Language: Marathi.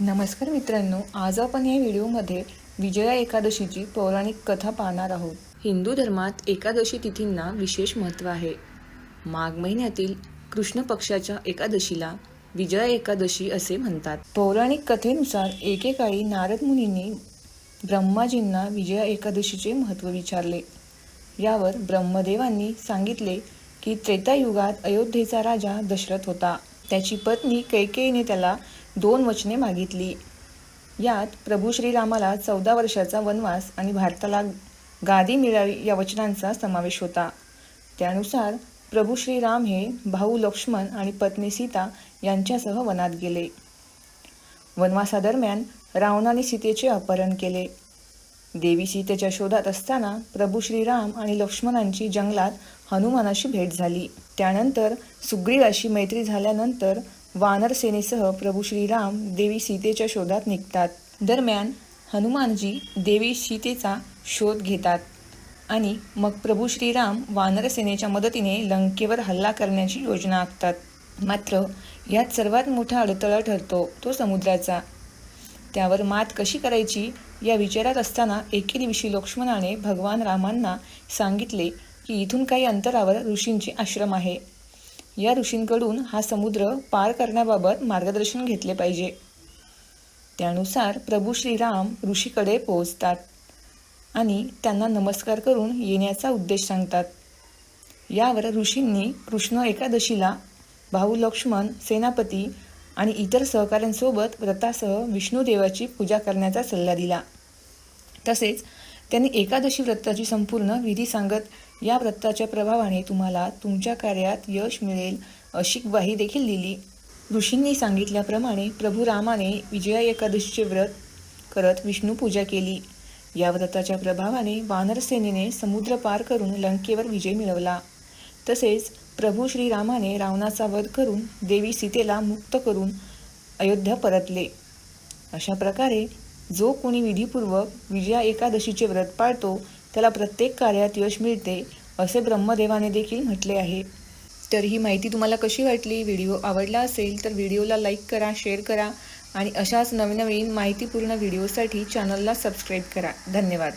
नमस्कार मित्रांनो आज आपण या व्हिडिओमध्ये विजया एकादशीची पौराणिक कथा पाहणार आहोत. हिंदू धर्मात एकादशी तिथींना विशेष महत्त्व आहे. माघ महिन्यातील कृष्ण पक्षाच्या एकादशीला विजया एकादशी असे म्हणतात. पौराणिक कथेनुसार एकेकाळी नारद मुनींनी ब्रह्माजींना विजया एकादशीचे महत्त्व विचारले. यावर ब्रह्मदेवांनी सांगितले की त्रेतायुगात अयोध्येचा राजा दशरथ होता. त्याची पत्नी कैकेयीने त्याला दोन वचने मागितली. यात प्रभू श्रीरामाला चौदा वर्षाचा वनवास आणि भारताला गादी मिळावी या वचनांचा समावेश होता. त्यानुसार प्रभू श्रीराम हे भाऊ लक्ष्मण आणि पत्नी सीता यांच्यासह वनात गेले. वनवासादरम्यान रावणाने सीतेचे अपहरण केले. देवी सीतेच्या शोधात असताना प्रभू श्रीराम आणि लक्ष्मणांची जंगलात हनुमानाशी भेट झाली. त्यानंतर सुग्रीवाशी मैत्री झाल्यानंतर वानर सेनेसह प्रभू श्रीराम देवी सीतेच्या शोधात निघतात. दरम्यान हनुमानजी देवी सीतेचा शोध घेतात आणि मग प्रभू श्रीराम वानर सेनेच्या मदतीने लंकेवर हल्ला करण्याची योजना आखतात. मात्र यात सर्वात मोठा अडथळा ठरतो तो समुद्राचा. त्यावर मात कशी करायची या विचारात असताना एके दिवशी लक्ष्मणाने भगवान रामांना सांगितले की इथून काही अंतरावर ऋषींचे आश्रम आहे. या ऋषींकडून हा समुद्र पार करण्याबाबत मार्गदर्शन घेतले पाहिजे. त्यानुसार प्रभू श्रीराम ऋषीकडे पोहोचतात आणि त्यांना नमस्कार करून येण्याचा उद्देश सांगतात. यावर ऋषींनी कृष्ण एकादशीला भाऊ लक्ष्मण सेनापती आणि इतर सहकाऱ्यांसोबत व्रतासह विष्णुदेवाची पूजा करण्याचा सल्ला दिला. तसेच त्यांनी एकादशी व्रताची संपूर्ण विधी सांगत या व्रताच्या प्रभावाने तुम्हाला तुमच्या कार्यात यश मिळेल अशी ग्वाही देखील दिली. ऋषींनी सांगितल्याप्रमाणे प्रभू रामाने विजया एकादशीचे व्रत करत विष्णू पूजा केली. या व्रताच्या प्रभावाने वानरसेनेने समुद्र पार करून लंकेवर विजय मिळवला. तसेच प्रभू श्रीरामाने रावणाचा वध करून देवी सीतेला मुक्त करून अयोध्या परतले. अशा प्रकारे जो कोणी विधीपूर्वक विजया एकादशीचे व्रत पाळतो त्याला प्रत्येक कार्यात यश मिळते असे ब्रह्मदेवाने देखील म्हटले आहे. तर ही माहिती तुम्हाला कशी वाटली? व्हिडिओ आवडला असेल तर व्हिडिओला लाईक करा शेअर करा आणि अशाच नवनवीन माहितीपूर्ण व्हिडिओसाठी चॅनलला सबस्क्राईब करा. धन्यवाद.